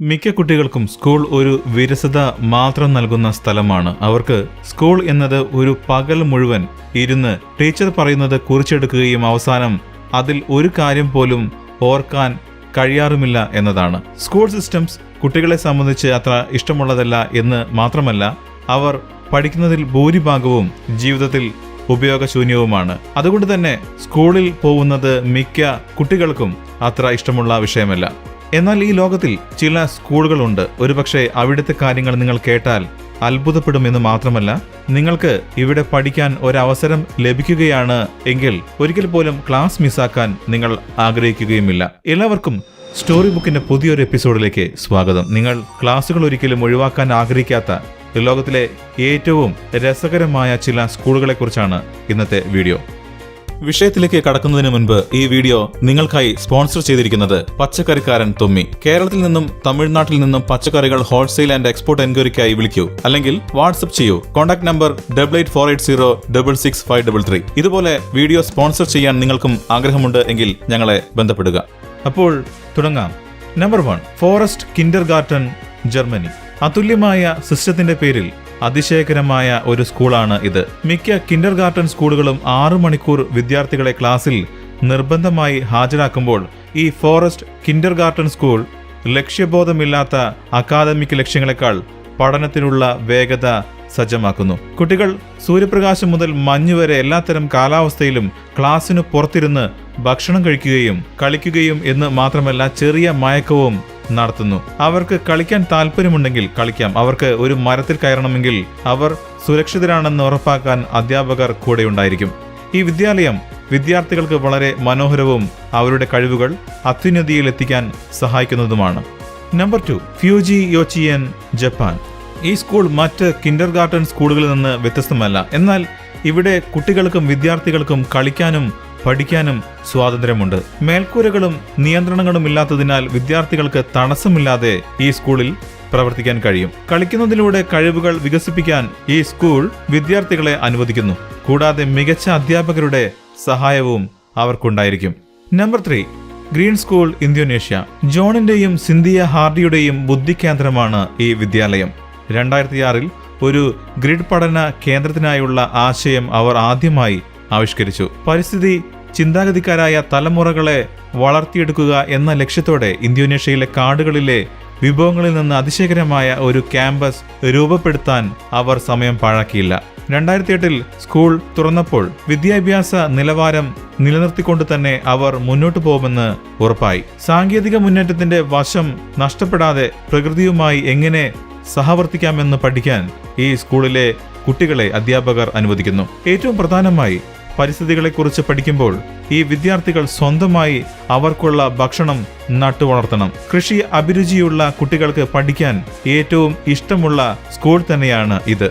മിക്ക കുട്ടികൾക്കും സ്കൂൾ ഒരു വിരസത മാത്രം നൽകുന്ന സ്ഥലമാണ്. അവർക്ക് സ്കൂൾ എന്നത് ഒരു പകൽ മുഴുവൻ ഇരുന്ന് ടീച്ചർ പറയുന്നത് കുറിച്ചെടുക്കുകയും അവസാനം അതിൽ ഒരു കാര്യം പോലും ഓർക്കാൻ കഴിയാറുമില്ല എന്നതാണ്. സ്കൂൾ സിസ്റ്റംസ് കുട്ടികളെ സംബന്ധിച്ച് അത്ര ഇഷ്ടമുള്ളതല്ല എന്ന് മാത്രമല്ല അവർ പഠിക്കുന്നതിൽ ഭൂരിഭാഗവും ജീവിതത്തിൽ ഉപയോഗശൂന്യവുമാണ്. അതുകൊണ്ട് തന്നെ സ്കൂളിൽ പോകുന്നത് മിക്ക കുട്ടികൾക്കും അത്ര ഇഷ്ടമുള്ള വിഷയമല്ല. എന്നാൽ ഈ ലോകത്തിൽ ചില സ്കൂളുകളുണ്ട്. ഒരുപക്ഷെ അവിടുത്തെ കാര്യങ്ങൾ നിങ്ങൾ കേട്ടാൽ അത്ഭുതപ്പെടുമെന്ന് മാത്രമല്ല നിങ്ങൾക്ക് ഇവിടെ പഠിക്കാൻ ഒരവസരം ലഭിക്കുകയാണ് എങ്കിൽ ഒരിക്കൽ പോലും ക്ലാസ് മിസ്സാക്കാൻ നിങ്ങൾ ആഗ്രഹിക്കുകയുമില്ല. എല്ലാവർക്കും സ്റ്റോറി ബുക്കിന്റെ പുതിയൊരു എപ്പിസോഡിലേക്ക് സ്വാഗതം. നിങ്ങൾ ക്ലാസ്സുകൾ ഒരിക്കലും ഒഴിവാക്കാൻ ആഗ്രഹിക്കാത്ത ലോകത്തിലെ ഏറ്റവും രസകരമായ ചില സ്കൂളുകളെക്കുറിച്ചാണ് ഇന്നത്തെ വീഡിയോ. വിഷയത്തിലേക്ക് കടക്കുന്നതിന് മുൻപ് ഈ വീഡിയോ നിങ്ങൾക്കായി സ്പോൺസർ ചെയ്തിരിക്കുന്നത് പച്ചക്കറിക്കാരൻ തുമ്മി. കേരളത്തിൽ നിന്നും തമിഴ്നാട്ടിൽ നിന്നും പച്ചക്കറികൾ ഹോൾസെയിൽ ആൻഡ് എക്സ്പോർട്ട് എൻക്വയറിക്കായി വിളിക്കൂ. അല്ലെങ്കിൽ വാട്സ്ആപ്പ് ചെയ്യൂ. Contact number double eight four eight zero double six five double three ഇതുപോലെ വീഡിയോ സ്പോൺസർ ചെയ്യാൻ നിങ്ങൾക്കും ആഗ്രഹമുണ്ട് എങ്കിൽ ഞങ്ങളെ ബന്ധപ്പെടുക. അപ്പോൾ തുടങ്ങാം. Number one forest kindergarten Germany. അതുല്യമായ സിസ്റ്റത്തിന്റെ പേരിൽ അതിശയകരമായ ഒരു സ്കൂളാണ് ഇത്. മിക്ക കിൻഡർ ഗാർട്ടൻ സ്കൂളുകളും ആറു മണിക്കൂർ വിദ്യാർത്ഥികളെ ക്ലാസ്സിൽ നിർബന്ധമായി ഹാജരാക്കുമ്പോൾ ഈ ഫോറസ്റ്റ് കിൻഡർ ഗാർട്ടൻ സ്കൂൾ ലക്ഷ്യബോധമില്ലാത്ത അക്കാദമിക് ലക്ഷ്യങ്ങളെക്കാൾ പഠനത്തിനുള്ള വേഗത സജ്ജമാക്കുന്നു. കുട്ടികൾ സൂര്യപ്രകാശം മുതൽ മഞ്ഞ് വരെ എല്ലാത്തരം കാലാവസ്ഥയിലും ക്ലാസ്സിനു പുറത്തിരുന്ന് ഭക്ഷണം കഴിക്കുകയും കളിക്കുകയും എന്ന് മാത്രമല്ല ചെറിയ മയക്കവും നടത്തുന്നു. അവർക്ക് കളിക്കാൻ താല്പര്യമുണ്ടെങ്കിൽ കളിക്കാം. അവർക്ക് ഒരു മരത്തിൽ കയറണമെങ്കിൽ അവർ സുരക്ഷിതരാണെന്ന് ഉറപ്പാക്കാൻ അധ്യാപകർ കൂടെയുണ്ടായിരിക്കും ഈ വിദ്യാലയം വിദ്യാർത്ഥികൾക്ക് വളരെ മനോഹരവും അവരുടെ കഴിവുകൾ അത്യുന്നതിയിൽ എത്തിക്കാൻ സഹായിക്കുന്നതുമാണ്. Number two Fuji Yochien Japan ഈ സ്കൂൾ മറ്റ് കിൻഡർ ഗാർട്ടൻ സ്കൂളുകളിൽ നിന്ന് വ്യത്യസ്തമല്ല. എന്നാൽ ഇവിടെ കുട്ടികൾക്കും വിദ്യാർത്ഥികൾക്കും കളിക്കാനും പഠിക്കാനും സ്വാതന്ത്ര്യമുണ്ട്. മേൽക്കൂരകളും നിയന്ത്രണങ്ങളും ഇല്ലാത്തതിനാൽ വിദ്യാർത്ഥികൾക്ക് തടസ്സമില്ലാതെ ഈ സ്കൂളിൽ പ്രവർത്തിക്കാൻ കഴിയും. കളിക്കുന്നതിലൂടെ കഴിവുകൾ വികസിപ്പിക്കാൻ ഈ സ്കൂൾ വിദ്യാർത്ഥികളെ അനുവദിക്കുന്നു. കൂടാതെ മികച്ച അധ്യാപകരുടെ സഹായവും അവർക്കുണ്ടായിരിക്കും. Number three green school Indonesia. ജോണിന്റെയും Cynthia ഹാർഡിയുടെയും ബുദ്ധി കേന്ദ്രമാണ് ഈ വിദ്യാലയം. രണ്ടായിരത്തിയാറിൽ ഒരു ഗ്രിഡ് പഠന കേന്ദ്രത്തിനായുള്ള ആശയം അവർ ആദ്യമായി ആവിഷ്കരിച്ചു. പരിസ്ഥിതി ചിന്താഗതിക്കാരായ തലമുറകളെ വളർത്തിയെടുക്കുക എന്ന ലക്ഷ്യത്തോടെ ഇന്തോനേഷ്യയിലെ കാടുകളിലെ വിഭവങ്ങളിൽ നിന്ന് അതിശയകരമായ ഒരു ക്യാമ്പസ് രൂപപ്പെടുത്താൻ അവർ സമയം പാഴാക്കിയില്ല. രണ്ടായിരത്തി എട്ടിൽ സ്കൂൾ തുറന്നപ്പോൾ വിദ്യാഭ്യാസ നിലവാരം നിലനിർത്തിക്കൊണ്ട് തന്നെ അവർ മുന്നോട്ടു പോകുമെന്ന് ഉറപ്പായി. സാങ്കേതിക മുന്നേറ്റത്തിന്റെ വശം നഷ്ടപ്പെടാതെ പ്രകൃതിയുമായി എങ്ങനെ സഹവർത്തിക്കാമെന്ന് പഠിക്കാൻ ഈ സ്കൂളിലെ കുട്ടികളെ അധ്യാപകർ അനുവദിക്കുന്നു. ഏറ്റവും പ്രധാനമായി പരിസ്ഥിതികളെക്കുറിച്ച് പഠിക്കുമ്പോൾ ഈ വിദ്യാർത്ഥികൾ സ്വന്തമായി അവർക്കുള്ള ഭക്ഷണം നട്ടുവളർത്തണം. കൃഷി അഭിരുചിയുള്ള കുട്ടികൾക്ക് പഠിക്കാൻ ഏറ്റവും ഇഷ്ടമുള്ള സ്കൂൾ തന്നെയാണ് ഇത്.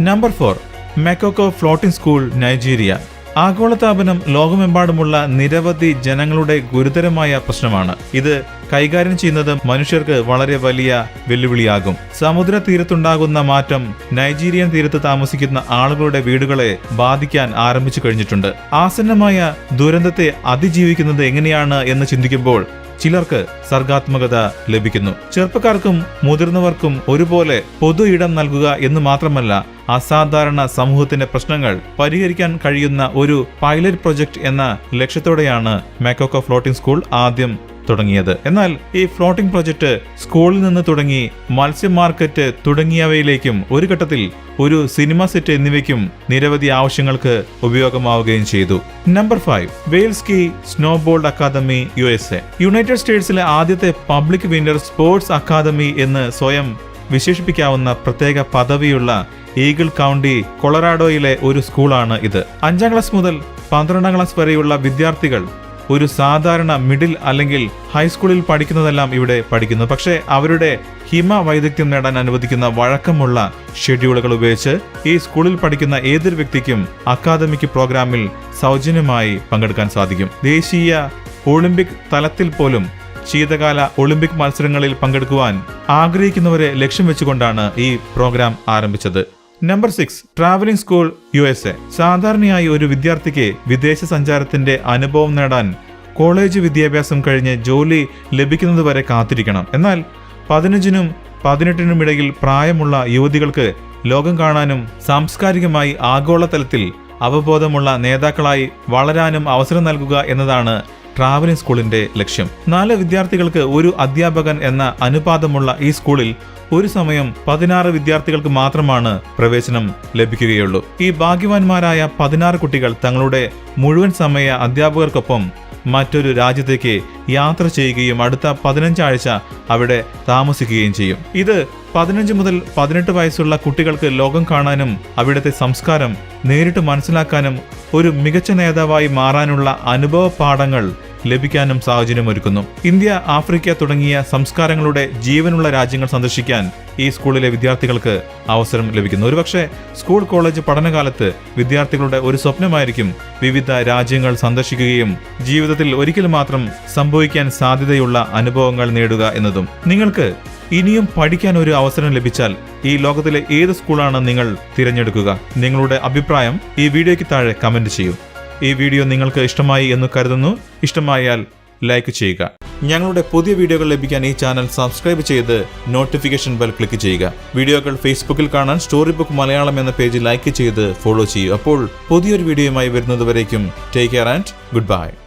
Number four Makoko floating school Nigeria. ആഗോളതാപനം ലോകമെമ്പാടുമുള്ള നിരവധി ജനങ്ങളുടെ ഗുരുതരമായ പ്രശ്നമാണ്. ഇത് കൈകാര്യം ചെയ്യുന്നത് മനുഷ്യർക്ക് വളരെ വലിയ വെല്ലുവിളിയാകും. സമുദ്ര തീരത്തുണ്ടാകുന്ന മാറ്റം നൈജീരിയൻ തീരത്ത് താമസിക്കുന്ന ആളുകളുടെ വീടുകളെ ബാധിക്കാൻ ആരംഭിച്ചു കഴിഞ്ഞിട്ടുണ്ട്. ആസന്നമായ ദുരന്തത്തെ അതിജീവിക്കുന്നത് എങ്ങനെയാണ് എന്ന് ചിന്തിക്കുമ്പോൾ ചിലർക്ക് സർഗാത്മകത ലഭിക്കുന്നു. ചെറുപ്പക്കാർക്കും മുതിർന്നവർക്കും ഒരുപോലെ പൊതു ഇടം നൽകുക എന്ന് മാത്രമല്ല അസാധാരണ സമൂഹത്തിന്റെ പ്രശ്നങ്ങൾ പരിഹരിക്കാൻ കഴിയുന്ന ഒരു പൈലറ്റ് പ്രൊജക്ട് എന്ന ലക്ഷ്യത്തോടെയാണ് മെക്കോക്കോ ഫ്ലോട്ടിംഗ് സ്കൂൾ ആദ്യം തുടങ്ങിയത്. എന്നാൽ ഈ ഫ്ലോട്ടിംഗ് പ്രൊജക്ട് സ്കൂളിൽ നിന്ന് തുടങ്ങി മത്സ്യ മാർക്കറ്റ് തുടങ്ങിയവയിലേക്കും ഒരു ഘട്ടത്തിൽ ഒരു സിനിമ സെറ്റ് എന്നിവയ്ക്കും നിരവധി ആവശ്യങ്ങൾക്ക് ഉപയോഗമാവുകയും ചെയ്തു. Number five Vail ski snowboard academy U S A United സ്റ്റേറ്റ്സിലെ ആദ്യത്തെ പബ്ലിക് വിന്റർ സ്പോർട്സ് അക്കാദമി എന്ന് സ്വയം വിശേഷിപ്പിക്കാവുന്ന പ്രത്യേക പദവിയുള്ള ഈഗിൾ കൗണ്ടി കൊളറാഡോയിലെ ഒരു സ്കൂളാണ് ഇത്. അഞ്ചാം ക്ലാസ് മുതൽ പന്ത്രണ്ടാം ക്ലാസ് വരെയുള്ള വിദ്യാർത്ഥികൾ ഒരു സാധാരണ മിഡിൽ അല്ലെങ്കിൽ ഹൈസ്കൂളിൽ പഠിക്കുന്നതെല്ലാം ഇവിടെ പഠിക്കുന്നു. പക്ഷേ അവരുടെ ഹിമ വൈദഗ്ധ്യം നേടാൻ അനുവദിക്കുന്ന വഴക്കമുള്ള ഷെഡ്യൂളുകൾ ഉപയോഗിച്ച് ഈ സ്കൂളിൽ പഠിക്കുന്ന ഏതൊരു വ്യക്തിക്കും അക്കാദമിക് പ്രോഗ്രാമിൽ സൗജന്യമായി പങ്കെടുക്കാൻ സാധിക്കും. ദേശീയ ഒളിമ്പിക് തലത്തിൽ പോലും ശീതകാല ഒളിമ്പിക് മത്സരങ്ങളിൽ പങ്കെടുക്കുവാൻ ആഗ്രഹിക്കുന്നവരെ ലക്ഷ്യം വെച്ചുകൊണ്ടാണ് ഈ പ്രോഗ്രാം ആരംഭിച്ചത്. Number six travelling school U S A സാധാരണയായി ഒരു വിദ്യാർത്ഥിക്ക് വിദേശ സഞ്ചാരത്തിന്റെ അനുഭവം നേടാൻ കോളേജ് വിദ്യാഭ്യാസം കഴിഞ്ഞ് ജോലി ലഭിക്കുന്നതുവരെ കാത്തിരിക്കണം. എന്നാൽ പതിനഞ്ചിനും പതിനെട്ടിനും ഇടയിൽ പ്രായമുള്ള യുവതികൾക്ക് ലോകം കാണാനും സാംസ്കാരികമായി ആഗോളതലത്തിൽ അവബോധമുള്ള നേതാക്കളായി വളരാനും അവസരം നൽകുക എന്നതാണ് ട്രാവലിംഗ് സ്കൂളിന്റെ ലക്ഷ്യം. നാല് വിദ്യാർത്ഥികൾക്ക് ഒരു അധ്യാപകൻ എന്ന അനുപാതമുള്ള ഈ സ്കൂളിൽ ഒരു സമയം പതിനാറ് വിദ്യാർത്ഥികൾക്ക് മാത്രമാണ് പ്രവേശനം ലഭിക്കുകയുള്ളൂ. ഈ ഭാഗ്യവാന്മാരായ പതിനാറ് കുട്ടികൾ തങ്ങളുടെ മുഴുവൻ സമയ അധ്യാപകർക്കൊപ്പം മറ്റൊരു രാജ്യത്തേക്ക് യാത്ര ചെയ്യുകയും അടുത്ത പതിനഞ്ചാഴ്ച അവിടെ താമസിക്കുകയും ചെയ്യും. ഇത് പതിനഞ്ച് മുതൽ പതിനെട്ട് വയസ്സുള്ള കുട്ടികൾക്ക് ലോകം കാണാനും അവിടുത്തെ സംസ്കാരം നേരിട്ട് മനസ്സിലാക്കാനും ഒരു മികച്ച നേതാവായി മാറാനുള്ള അനുഭവ പാഠങ്ങൾ ലഭിക്കാനും സാഹചര്യമൊരുക്കുന്നു ഇന്ത്യ ആഫ്രിക്ക തുടങ്ങിയ സംസ്കാരങ്ങളുടെ ജീവനുള്ള രാജ്യങ്ങൾ സന്ദർശിക്കാൻ ഈ സ്കൂളിലെ വിദ്യാർത്ഥികൾക്ക് അവസരം ലഭിക്കുന്നു. ഒരുപക്ഷെ സ്കൂൾ കോളേജ് പഠനകാലത്ത് വിദ്യാർത്ഥികളുടെ ഒരു സ്വപ്നമായിരിക്കും വിവിധ രാജ്യങ്ങൾ സന്ദർശിക്കുകയും ജീവിതത്തിൽ ഒരിക്കൽ മാത്രം സംഭവിക്കാൻ സാധ്യതയുള്ള അനുഭവങ്ങൾ നേടുക എന്നതും. നിങ്ങൾക്ക് ഇനിയും പഠിക്കാൻ ഒരു അവസരം ലഭിച്ചാൽ ഈ ലോകത്തിലെ ഏത് സ്കൂളാണ് നിങ്ങൾ തിരഞ്ഞെടുക്കുക. നിങ്ങളുടെ അഭിപ്രായം ഈ വീഡിയോയ്ക്ക് താഴെ കമന്റ് ചെയ്യൂ. ഈ വീഡിയോ നിങ്ങൾക്ക് ഇഷ്ടമായി എന്ന് കരുതുന്നു. ഇഷ്ടമായാൽ ലൈക്ക് ചെയ്യുക. ഞങ്ങളുടെ പുതിയ വീഡിയോകൾ ലഭിക്കാൻ ഈ ചാനൽ സബ്സ്ക്രൈബ് ചെയ്ത് നോട്ടിഫിക്കേഷൻ ബെൽ ക്ലിക്ക് ചെയ്യുക. വീഡിയോകൾ ഫേസ്ബുക്കിൽ കാണാൻ സ്റ്റോറി ബുക്ക് മലയാളം എന്ന പേജ് ലൈക്ക് ചെയ്ത് ഫോളോ ചെയ്യൂ. അപ്പോൾ പുതിയൊരു വീഡിയോയുമായി വരുന്നതുവരേക്കും take care and good bye.